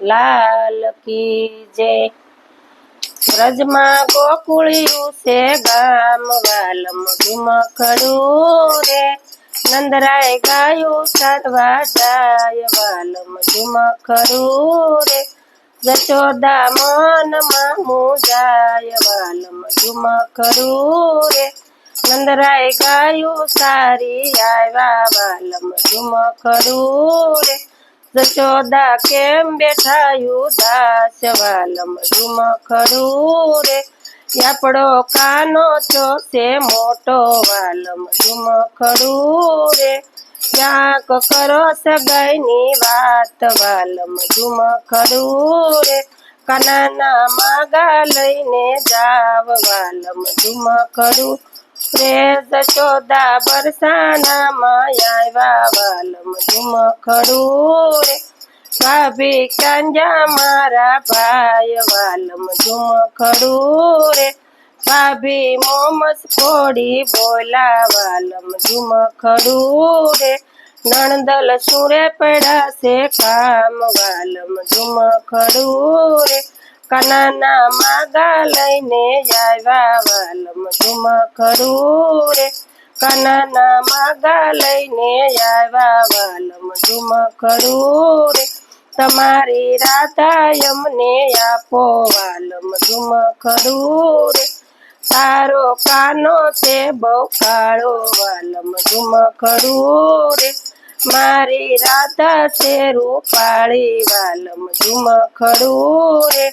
લાલ કી જય વ્રજમાં ગોકુળિયું છે, ગામ વાલમ ઝુમખડું રે. નંદરાય ગાયું ચારવા જાય વાલમ ઝુમખડું રે. જચોદા મનમાં મુજાય વાલમ ઝુમખડું રે. નંદરાય ગાયું સારી, આવ્યા વાલમ ઝુમખડું રે. જચોદા કેમ બેઠાયું દાસ વાલમ ઝુમખડું રે? આપડો કાનો છો તે મોટો વાલમ ઝુમખડું રે? ક્યાંક કરો સગાઈની વાત વાલમ ઝુમખડું રે? કાનાના માગા લઈને જાવ વાલમ ઝુમખડું રે જશોદા બરસાણામાં આવ્યા વાલમ ઝુમખડું રે. ભાભી કાંજા મારા ભાઈ વાલમ ઝુમખડું રે. ભાભી મોમસ કોડી બોલા વાલમ ઝુમખડું રે. નણદલ સુરે પડાશે કામ વાલમ ઝુમખડું રે. કનાના માગા લઈને આવ્યા વાલમ ઝુમખડું રે. કનાના માગા લઈને આવ્યા વાલમ ઝુમખડું રે. તમારી રાધા અમને આપો વાલમ ઝુમખડું રે. તારો કાનો છે બહુ કાળો વાલમ ઝુમખડું રે. મારી રાધા છે રૂપાળી વાલમ ઝુમખડું રે.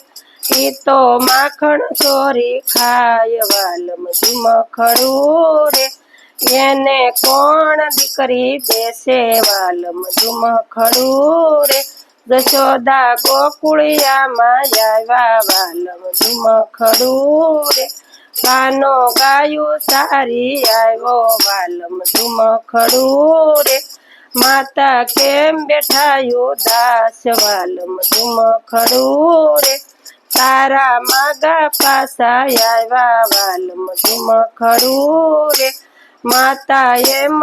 ઈ તો માખણ ચોરી ખાય વાલમ ઝુમખડું રે. એને કોણ દીકરી દેશે વાલમ ઝુમખડું રે. જશોદા ગોકુળિયામાં આવ્યા વાલમ ઝુમખડું રે. કાનો ગાયું સારી આવ્યો વાલમ ઝુમખડું રે. માતા કેમ બેઠાયું દાસ વાલમ ઝુમખડું રે. તારા માગા પાસા આવ્યા વાલમ ઝુમખડું રે. માતા એમ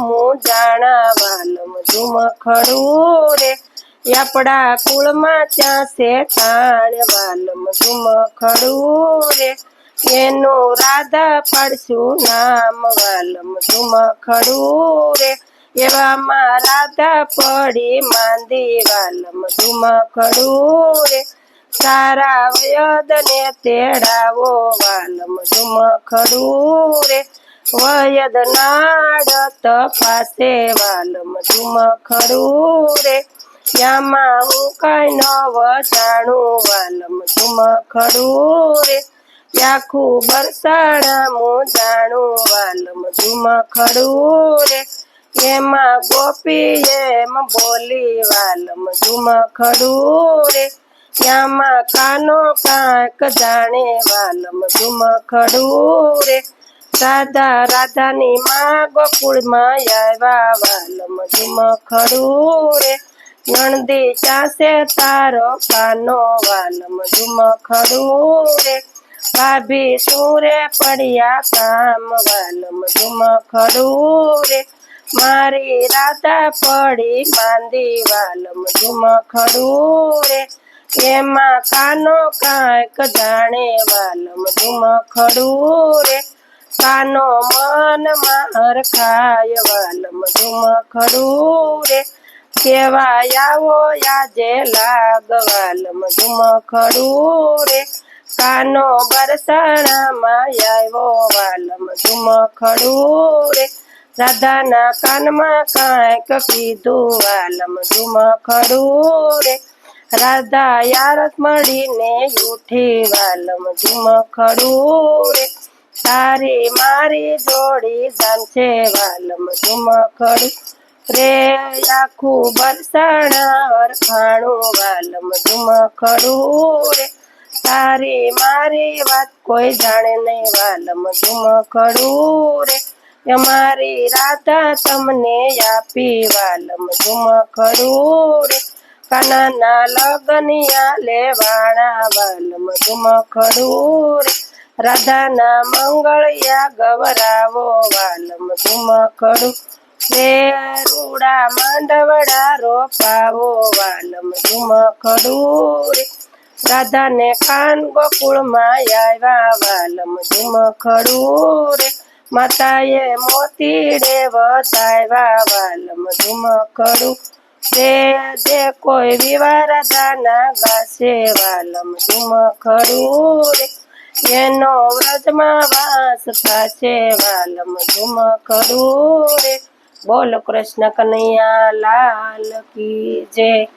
હું જાણા વાલમ ઝુમખડું રે. આપણા કુળમાં ત્યાં છે તાણ વાલમ ઝુમખડું રે. એનું રાધા પડશું નામ વાલમ ઝુમખડું રે. એવામાં રાધા પડી માંદી વાલમ ઝુમખડું રે. સારા વયદ ને તેડાવો વાલમ ઝુમખડું રે. વયદ નાડત પાસે વાલમ ઝુમખડું રે. યામાં હું કઈ નવ જાણું વાલમ ઝુમખડું રે. આખું બરસાણા હું જાણું વાલમ ઝુમખડું રે. એમાં ગોપી એમ બોલી વાલમ ઝુમખડું રે. યામાં કાનો કાંક જાણે વાલમ ઝુમખડું રે. રાધા રાધાની માં ગોકુળમાં આવ્યા, વાલમ ઝુમખડું રે. નણદી ચાસે તારો કાનો, વાલમ ઝુમખડું રે. ભાભી સુરે પડ્યા કામ, વાલમ ઝુમખડું રે. મારી રાધા પડી માંદી વાલમ ઝુમખડું રે. એમાં કાનો કાંઈક જાણે વાલમ ઝુમખડું રે. કાનો મનમાં હરખાય વાલમ ઝુમખડું રે. કેવા આવો આજે લાગ વાલમ ઝુમખડું રે. કાનો બરસાણામાં આવ્યો વાલમ ઝુમખડું રે. રાધાના કાનમાં કાંઈક કીધું વાલમ ઝુમખડું રે. રાધા યારત મળીને ઉઠી વાલમ ઝુમખડું રે તારી મારી જોડી જામશે વાલમ ઝુમખડું રે આખું બરસાણા હરખાણું વાલમ ઝુમખડું રે તારી મારી વાત કોઈ જાણે નહીં વાલમ ઝુમખડું રે અમારી રાધા તમને આપી વાલમ ઝુમખડું રે કાનાના લગનિયા લેવાણા વાલમ ઝુમખડું રે રાધાના મંગળિયા ગવરાવો વાલમ ઝુમખડું રે રૂડા માંડવડા રોપાવો વાલમ ઝુમખડું રે રાધાને કાન ગોકુળમાં આવ્યા વાલમ ઝુમખડું રે માતાએ મોતીડે વધાવ્યા વાલમ ઝુમખડું રે જે કોઈ વિવા રાધાના ગાશે, વાલમ ધૂમ ખરું એનો વ્રજમાં વાસ થશે, વાલમ ઝુમખડું રે. બોલ કૃષ્ણ કનૈયા લાલ કી જય.